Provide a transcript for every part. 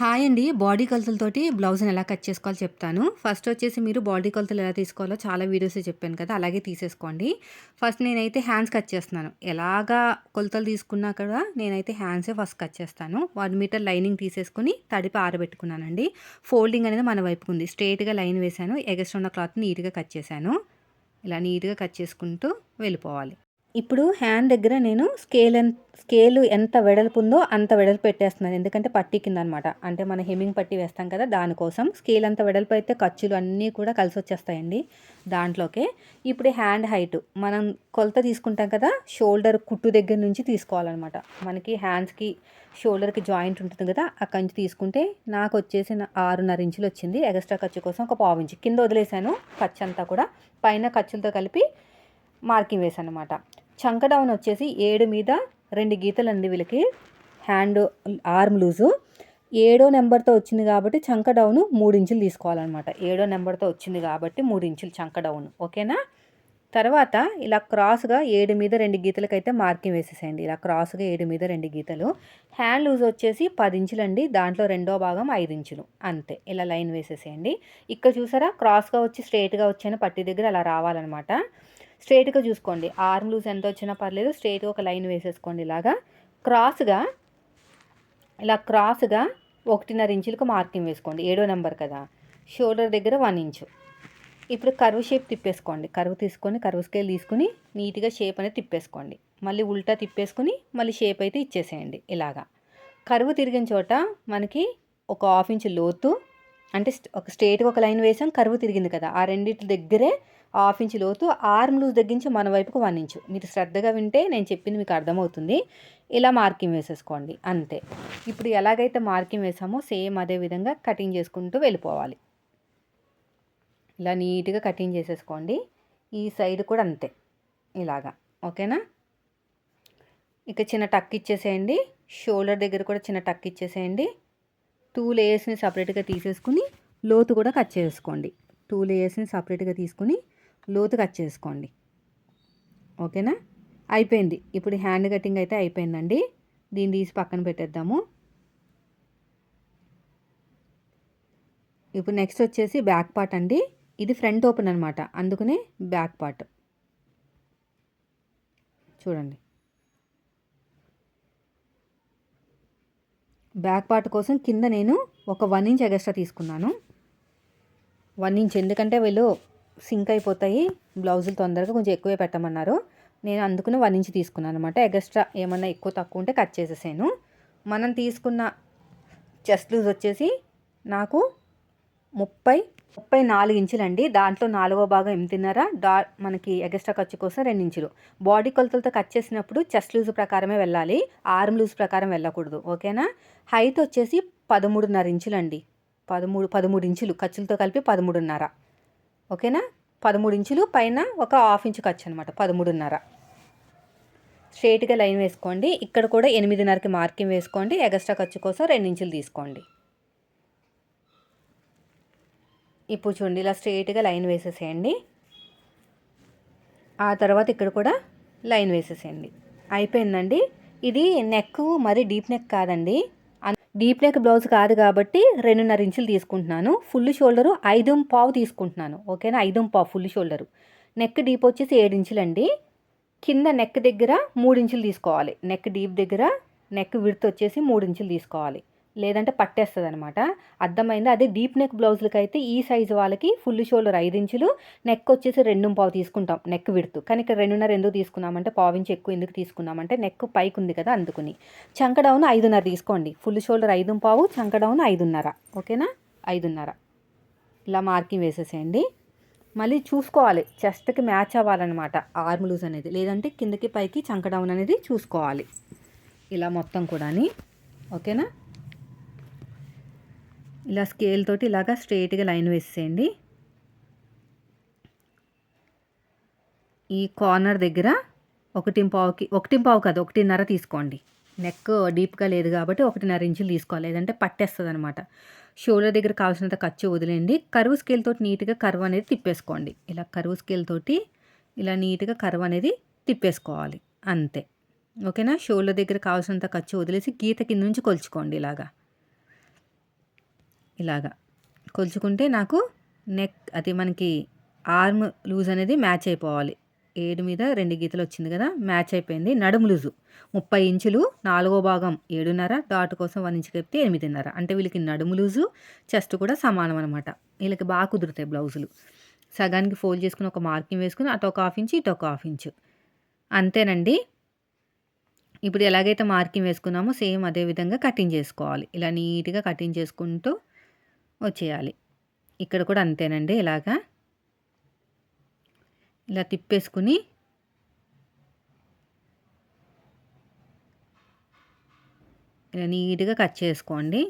Hi అండి. Body కొలతలతోటి బ్లౌజ్ని ఎలా కట్ చేసుకోవాలో చెప్తాను. ఫస్ట్ వచ్చేసి మీరు బాడీ కొలతలు ఎలా తీసుకోవాలో చాలా వీడియోస్ చెప్పాను కదా అలాగే తీసేసుకోండి. ఫస్ట్ నేనైతే హ్యాండ్స్ కట్ చేస్తున్నాను. ఎలాగా కొలతలు తీసుకున్నా కూడా నేనైతే హ్యాండ్సే ఫస్ట్ కట్ చేస్తాను. వన్ మీటర్ లైనింగ్ తీసేసుకుని తడిపి ఆరబెట్టుకున్నానండి. ఫోల్డింగ్ అనేది మన వైపుకు ఉంది. స్ట్రేట్గా లైన్ వేశాను. ఎగస్ట్రా ఉన్న క్లాత్ నీట్గా కట్ చేశాను. ఇలా నీట్గా కట్ చేసుకుంటూ వెళ్ళిపోవాలి. ఇప్పుడు హ్యాండ్ దగ్గర నేను స్కేల్ ఎన్ స్కేల్ ఎంత వెడల్పు ఉందో అంత వెడల్పు పెట్టేస్తున్నాను. ఎందుకంటే పట్టి కింద అనమాట అంటే మన హెమ్మింగ్ పట్టి వేస్తాం కదా దానికోసం స్కేల్ అంత వెడల్పు అయితే ఖర్చులు అన్నీ కూడా కలిసి వచ్చేస్తాయండి దాంట్లోకే. ఇప్పుడు హ్యాండ్ హైట్ మనం కొలత తీసుకుంటాం కదా షోల్డర్ కుట్టు దగ్గర నుంచి తీసుకోవాలన్నమాట. మనకి హ్యాండ్స్కి షోల్డర్కి జాయింట్ ఉంటుంది కదా అక్కడి నుంచి తీసుకుంటే నాకు వచ్చేసి ఆరున్నర ఇంచులు వచ్చింది. ఎక్స్ట్రా ఖర్చు కోసం ఒక పావు ఇంచు. కింద వదిలేసాను ఖర్చు అంతా కూడా. పైన ఖర్చులతో కలిపి మార్కింగ్ వేసాను అనమాట చంక డౌన్ వచ్చేసి ఏడు మీద రెండు గీతలు అండి వీళ్ళకి. హ్యాండ్ ఆర్మ్ లూజు ఏడో నెంబర్తో వచ్చింది కాబట్టి చంక డౌన్ మూడు ఇంచులు తీసుకోవాలన్నమాట. ఏడో నెంబర్తో వచ్చింది కాబట్టి మూడు ఇంచులు చంక డౌన్ ఓకేనా తర్వాత ఇలా క్రాస్గా ఏడు మీద రెండు గీతలకైతే మార్కింగ్ వేసేసేయండి. ఇలా క్రాస్గా ఏడు మీద రెండు గీతలు. హ్యాండ్ లూజ్ వచ్చేసి పది ఇంచులండి దాంట్లో రెండో భాగం ఐదు ఇంచులు. అంతే. ఇలా లైన్ వేసేసేయండి. ఇక్కడ చూసారా? క్రాస్గా వచ్చి స్ట్రైట్గా వచ్చిన పట్టి దగ్గర అలా రావాలన్నమాట. స్ట్రేట్గా చూసుకోండి. ఆర్మ్ లూజ్ ఎంత వచ్చినా పర్లేదు స్ట్రేట్గా ఒక లైన్ వేసేసుకోండి ఇలాగా. క్రాస్గా ఇలా క్రాస్గా ఒకటిన్నర ఇంచులకు మార్కింగ్ వేసుకోండి. ఏడో నెంబర్ కదా. షోల్డర్ దగ్గర వన్ ఇంచు. ఇప్పుడు కర్వ్ షేప్ తిప్పేసుకోండి. కర్వ్ తీసుకొని కర్వ్ స్కేల్ తీసుకుని నీట్గా షేప్ అనేది తిప్పేసుకోండి. మళ్ళీ ఉల్టా తిప్పేసుకుని మళ్ళీ షేప్ అయితే ఇచ్చేసేయండి ఇలాగా. కరువు తిరిగిన చోట మనకి ఒక హాఫ్ ఇంచ్ లోతు అంటే ఒక స్ట్రేట్గా ఒక లైన్ వేసాం కరువు తిరిగింది కదా. ఆ రెండింటి దగ్గరే హాఫ్ ఇంచ్ లోతు ఆర్మ్ లూజ్ తగ్గించి మన వైపుకు వన్ ఇంచు. మీరు శ్రద్ధగా వింటే నేను చెప్పింది మీకు అర్థమవుతుంది. ఇలా మార్కింగ్ వేసేసుకోండి అంతే. ఇప్పుడు ఎలాగైతే మార్కింగ్ వేసామో సేమ్ అదే విధంగా కటింగ్ చేసుకుంటూ వెళ్ళిపోవాలి. ఇలా నీట్గా కటింగ్ చేసేసుకోండి. ఈ సైడ్ కూడా అంతే ఇలాగా. ఓకేనా? ఇక చిన్న టక్ ఇచ్చేసేయండి. షోల్డర్ దగ్గర కూడా చిన్న టక్ ఇచ్చేసేయండి. టూ లేయర్స్ని సపరేట్గా తీసేసుకుని లోతు కూడా కట్ చేసుకోండి టూ లేయర్స్ని సపరేట్గా తీసుకుని లోతు కట్ చేసుకోండి. ఓకేనా? అయిపోయింది. ఇప్పుడు హ్యాండ్ కటింగ్ అయితే అయిపోయిందండి. దీన్ని తీసి పక్కన పెట్టేద్దాము. ఇప్పుడు నెక్స్ట్ వచ్చేసి బ్యాక్ పార్ట్ అండి. ఇది ఫ్రంట్ ఓపెన్ అనమాట అందుకనే బ్యాక్ పార్ట్. చూడండి. బ్యాక్ పార్ట్ కోసం కింద నేను ఒక వన్ ఇంచ్ ఎగస్ట్రా తీసుకున్నాను. One inch. ఎందుకంటే వీళ్ళు సింక్ అయిపోతాయి. బ్లౌజులు తొందరగా కొంచెం ఎక్కువే పెట్టమన్నారు. నేను అందుకుని వన్ ఇంచ్ తీసుకున్నాను అనమాట ఎగస్ట్రా ఏమన్నా ఎక్కువ తక్కువ ఉంటే కట్ చేసేసాను. మనం తీసుకున్న చెస్ట్ లూజ్ వచ్చేసి నాకు ముప్పై ముప్పై నాలుగు ఇంచులండి దాంట్లో నాలుగో భాగం ఎనిమిదిన్నర డా మనకి ఎగస్ట్రా ఖర్చు కోసం రెండు ఇంచులు. బాడీ కొలతలతో కట్ చేసినప్పుడు చెస్ట్ లూజ్ ప్రకారమే వెళ్ళాలి. ఆర్మ్ లూజ్ ప్రకారం వెళ్ళకూడదు. ఓకేనా? హైట్ వచ్చేసి పదమూడున్నర ఇంచులండి పదమూడు పదమూడు ఇంచులు. ఖర్చులతో కలిపి పదమూడున్నర. ఓకేనా? పదమూడు ఇంచులు పైన ఒక హాఫ్ ఇంచు ఖర్చు అనమాట పదమూడున్నర. స్ట్రేట్గా లైన్ వేసుకోండి. ఇక్కడ కూడా ఎనిమిదిన్నరకి మార్కింగ్ వేసుకోండి. ఎగస్ట్రా ఖర్చు కోసం రెండు ఇంచులు తీసుకోండి. ఇప్పుడు చూడండి ఇలా స్ట్రేట్గా లైన్ వేసేసేయండి. ఆ తర్వాత ఇక్కడ కూడా లైన్ వేసేసేయండి. అయిపోయిందండి. ఇది నెక్ మరి డీప్ నెక్ కాదండి. డీప్ నెక్ బ్లౌజ్ కాదు కాబట్టి రెండున్నర ఇంచులు తీసుకుంటున్నాను. ఫుల్ షోల్డరు ఐదు పావు తీసుకుంటున్నాను. ఓకేనా? ఐదు పావు ఫుల్ షోల్డరు. నెక్ డీప్ వచ్చేసి ఏడు ఇంచులండి. కింద నెక్ దగ్గర మూడు ఇంచులు తీసుకోవాలి. నెక్ డీప్ దగ్గర నెక్ విడత వచ్చేసి మూడు ఇంచులు తీసుకోవాలి. లేదంటే పట్టేస్తుంది అనమాట అర్థమైంది? అదే డీప్ నెక్ బ్లౌజులకి అయితే ఈ సైజు వాళ్ళకి ఫుల్ షోల్డర్ ఐదు ఇంచులు నెక్ వచ్చేసి రెండు పావు తీసుకుంటాం నెక్ విడుతు. కానీ ఇక్కడ రెండున్నర ఎందుకు తీసుకున్నామంటే పావు ఇంచు ఎక్కువ ఎందుకు తీసుకున్నామంటే నెక్ పైకి ఉంది కదా అందుకుని. చంక డౌన్ ఐదున్నర తీసుకోండి. ఫుల్ షోల్డర్ ఐదు పావు చంక డౌన్ ఐదున్నర. ఓకేనా? ఐదున్నర. ఇలా మార్కింగ్ వేసేసేయండి. మళ్ళీ చూసుకోవాలి. చెస్ట్కి మ్యాచ్ అవ్వాలన్నమాట. ఆర్మ్ లూజ్ అనేది. లేదంటే కిందకి పైకి చంక డౌన్ అనేది చూసుకోవాలి. ఇలా మొత్తం కూడా ఓకేనా? ఇలా స్కేల్ తోటి ఇలాగా స్ట్రైట్గా లైన్ వేసేయండి. ఈ కార్నర్ దగ్గర ఒకటి పావుకి ఒకటి పావు కాదు ఒకటిన్నర తీసుకోండి. నెక్ డీప్గా లేదు కాబట్టి ఒకటిన్నర ఇంచులు తీసుకోవాలి. లేదంటే పట్టేస్తుంది అనమాట షోల్డర్ దగ్గర కావాల్సినంత ఖర్చు వదిలేయండి. కరువు స్కేల్ తోటి నీట్గా కరువు అనేది తిప్పేసుకోండి. ఇలా కరువు స్కేల్ తోటి ఇలా నీట్గా కరువు అనేది తిప్పేసుకోవాలి. అంతే. ఓకేనా? షోల్డర్ దగ్గర కావాల్సినంత ఖర్చు వదిలేసి గీత కింద నుంచి కొలుచుకోండి ఇలాగా. ఇలాగా. కొలుచుకుంటే నాకు నెక్ అది మనకి ఆర్మ్ లూజ్ అనేది మ్యాచ్ అయిపోవాలి. ఏడు మీద రెండు గీతలు వచ్చింది కదా మ్యాచ్ అయిపోయింది. నడుము లూజు. ముప్పై ఇంచులు నాలుగో భాగం ఏడున్నర డాట్ కోసం వన్ ఇంచు కలిపితే ఎనిమిదిన్నర. అంటే వీళ్ళకి నడుము లూజు చెస్ట్ కూడా సమానం అనమాట వీళ్ళకి బాగా కుదురుతాయి బ్లౌజులు. సగానికి ఫోల్డ్ చేసుకుని ఒక మార్కింగ్ వేసుకుని అటు ఒక హాఫ్ ఇంచు ఇటు ఒక హాఫ్ ఇంచు. అంతేనండి. ఇప్పుడు ఎలాగైతే మార్కింగ్ వేసుకున్నామో సేమ్ అదే విధంగా కటింగ్ చేసుకోవాలి. ఇలా నీట్గా కటింగ్ చేసుకుంటూ వచ్చేయాలి. ఇక్కడ కూడా అంతేనండి ఇలాగా. ఇలా తిప్పేసుకుని ఇలా నీట్గా కట్ చేసుకోండి.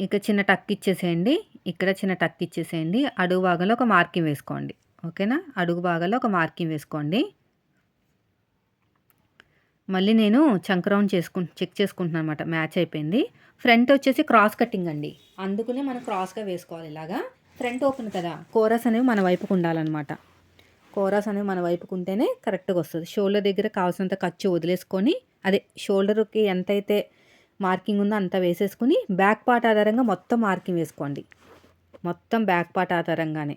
ఇక చిన్న టక్ ఇచ్చేసేయండి. ఇక్కడ చిన్న టక్ ఇచ్చేసేయండి. అడుగు భాగంలో ఒక మార్కింగ్ వేసుకోండి. ఓకేనా? అడుగు భాగంలో ఒక మార్కింగ్ వేసుకోండి. మళ్ళీ నేను చంక్ రౌండ్ చేసుకు చెక్ చేసుకుంటున్నాను అనమాట మ్యాచ్ అయిపోయింది. ఫ్రంట్ వచ్చేసి క్రాస్ కటింగ్ అండి. అందుకనే మనం క్రాస్గా వేసుకోవాలి ఇలాగా. ఫ్రంట్ ఓపెన్ కదా. కోరస్ అనేవి మన వైపుకు ఉండాలన్నమాట. కోరస్ అనేవి మన వైపుకు ఉంటేనే కరెక్ట్గా వస్తుంది. షోల్డర్ దగ్గర కావాల్సినంత ఖర్చు వదిలేసుకొని అదే షోల్డర్కి ఎంతైతే మార్కింగ్ ఉందో అంత వేసేసుకుని బ్యాక్ పార్ట్ ఆధారంగా మొత్తం మార్కింగ్ వేసుకోండి. మొత్తం బ్యాక్ పార్ట్ ఆధారంగానే.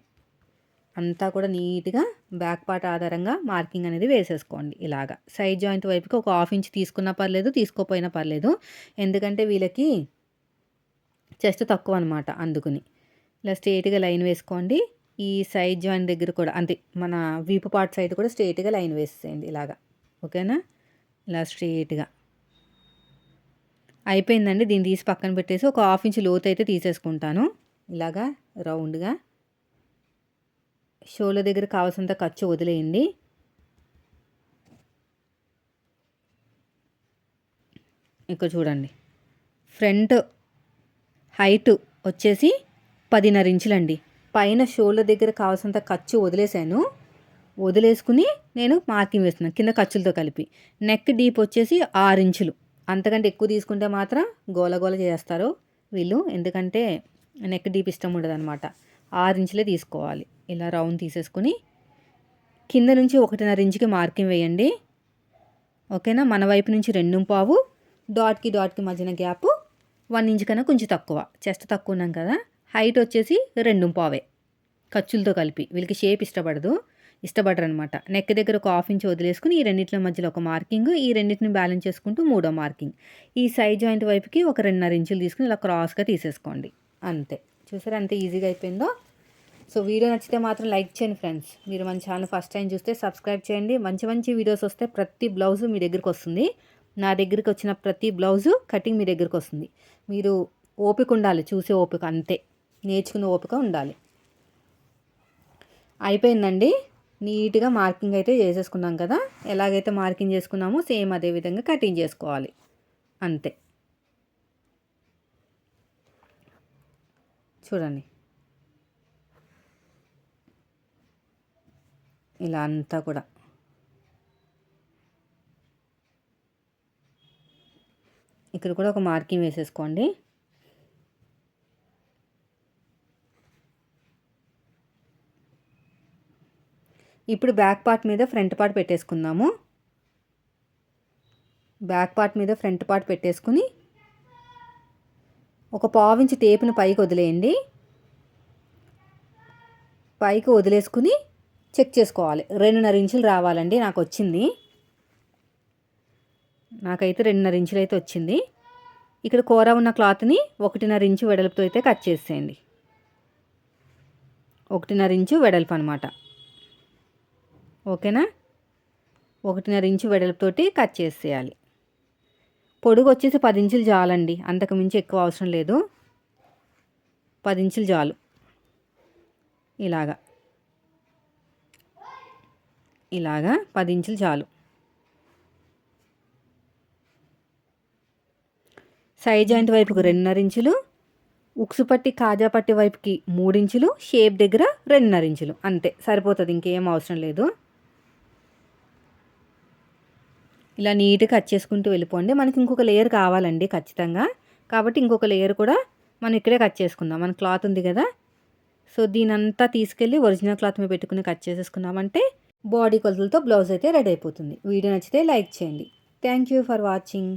అంతా కూడా నీట్గా బ్యాక్ పార్ట్ ఆధారంగా మార్కింగ్ అనేది వేసేసుకోండి ఇలాగా. సైడ్ జాయింట్ వైపుకి ఒక హాఫ్ ఇంచ్ తీసుకున్నా పర్లేదు తీసుకోపోయినా పర్లేదు. ఎందుకంటే వీళ్ళకి చెస్ట్ తక్కువ అనమాట అందుకుని. ఇలా స్ట్రేట్గా లైన్ వేసుకోండి. ఈ సైడ్ జాయింట్ దగ్గర కూడా అంతే మన వీపు పార్ట్ సైడ్ కూడా స్ట్రేట్గా లైన్ వేసేయండి ఇలాగా. ఓకేనా? ఇలా స్ట్రేట్గా. అయిపోయిందండి. దీన్ని తీసి పక్కన పెట్టేసి ఒక హాఫ్ ఇంచ్ లోతు అయితే తీసేసుకుంటాను. ఇలాగా రౌండ్గా. షోల దగ్గర కావాల్సినంత ఖర్చు వదిలేయండి. ఇక్కడ చూడండి. ఫ్రంట్ హైట్ వచ్చేసి పదిన్నర ఇంచులండి. పైన షోల దగ్గర కావాల్సినంత ఖర్చు వదిలేసాను వదిలేసుకుని నేను మార్కింగ్ వేస్తున్నాను కింద ఖర్చులతో కలిపి. నెక్ డీప్ వచ్చేసి ఆరు ఇంచులు. అంతకంటే ఎక్కువ తీసుకుంటే మాత్రం గోల గోల చేస్తారు వీళ్ళు. ఎందుకంటే నెక్ డీప్ ఇష్టం ఉండదు అనమాట ఆరు ఇంచులే తీసుకోవాలి. ఇలా రౌండ్ తీసేసుకొని కింద నుంచి ఒకటిన్నర ఇంచుకి మార్కింగ్ వేయండి. ఓకేనా? మన వైపు నుంచి రెండు పావు డాట్కి డాట్కి మధ్యన గ్యాప్ వన్ ఇంచ్ కన్నా కొంచెం తక్కువ. చెస్ట్ తక్కువ ఉన్నాం కదా? హైట్ వచ్చేసి రెండు పావే. ఖర్చులతో కలిపి. వీళ్ళకి షేప్ ఇష్టపడదు. ఇష్టపడరు అనమాట నెక్ దగ్గర ఒక హాఫ్ ఇంచ్ వదిలేసుకుని ఈ రెండింటిలో మధ్యలో ఒక మార్కింగ్ ఈ రెండింటిని బ్యాలెన్స్ చేసుకుంటూ మూడో మార్కింగ్. ఈ సైడ్ జాయింట్ వైపుకి ఒక రెండున్నర ఇంచులు తీసుకుని ఇలా క్రాస్గా తీసేసుకోండి. అంతే. చూసారా అంత ఈజీగా అయిపోయిందో? సో వీడియో నచ్చితే మాత్రం లైక్ చేయండి ఫ్రెండ్స్. మీరు మన ఛానల్ ఫస్ట్ టైం చూస్తే సబ్స్క్రైబ్ చేయండి. మంచి మంచి వీడియోస్ వస్తే ప్రతి బ్లౌజు మీ దగ్గరికి వస్తుంది. నా దగ్గరికి వచ్చిన ప్రతి బ్లౌజు కటింగ్ మీ దగ్గరికి వస్తుంది. మీరు ఓపిక ఉండాలి చూసే ఓపిక అంతే. నేర్చుకునే ఓపిక ఉండాలి. అయిపోయిందండి. నీట్గా మార్కింగ్ అయితే చేసేసుకున్నాం కదా. ఎలాగైతే మార్కింగ్ చేసుకున్నామో సేమ్ అదే విధంగా కటింగ్ చేసుకోవాలి. అంతే. చూడండి. ఇలా అంతా కూడా. ఇక్కడ కూడా ఒక మార్కింగ్ వేసేసుకోండి. ఇప్పుడు బ్యాక్ పార్ట్ మీద ఫ్రంట్ పార్ట్ పెట్టేసుకుందాము. బ్యాక్ పార్ట్ మీద ఫ్రంట్ పార్ట్ పెట్టేసుకుని ఒక పావించి టేపును పైకి వదిలేయండి. పైకి వదిలేసుకుని చెక్ చేసుకోవాలి. రెండున్నర ఇంచులు రావాలండి నాకు వచ్చింది నాకైతే రెండున్నర ఇంచులు అయితే వచ్చింది. ఇక్కడ కూర ఉన్న క్లాత్ని ఒకటిన్నర ఇంచు వెడల్పుతో అయితే కట్ చేసేయండి. ఒకటిన్నర ఇంచు వెడల్పు అనమాట ఓకేనా? ఒకటిన్నర ఇంచు వెడల్పుతోటి కట్ చేసేయాలి. పొడుగు వచ్చేసి పది ఇంచులు చాలండి అంతకు మించి ఎక్కువ అవసరం లేదు. పది ఇంచులు చాలు ఇలాగా. ఇలాగా పది ఇంచులు చాలు. సైడ్ జాయింట్ వైపుకి రెండున్నర ఇంచులు ఉక్సు పట్టి కాజా పట్టి వైపుకి మూడించులు షేప్ దగ్గర రెండున్నర ఇంచులు. అంతే సరిపోతుంది ఇంకేం అవసరం లేదు. ఇలా నీట్గా కట్ చేసుకుంటూ వెళ్ళిపోండి. మనకి ఇంకొక లేయర్ కావాలండి ఖచ్చితంగా. కాబట్టి ఇంకొక లేయర్ కూడా మనం ఇక్కడే కట్ చేసుకుందాం. మన క్లాత్ ఉంది కదా. సో దీనంతా తీసుకెళ్ళి ఒరిజినల్ క్లాత్ మీద పెట్టుకుని కట్ చేసేసుకున్నామంటే బాడీ కొలతలతో బ్లౌజ్ అయితే రెడీ అయిపోతుంది. వీడియో నచ్చితే లైక్ చేయండి. Thank you for watching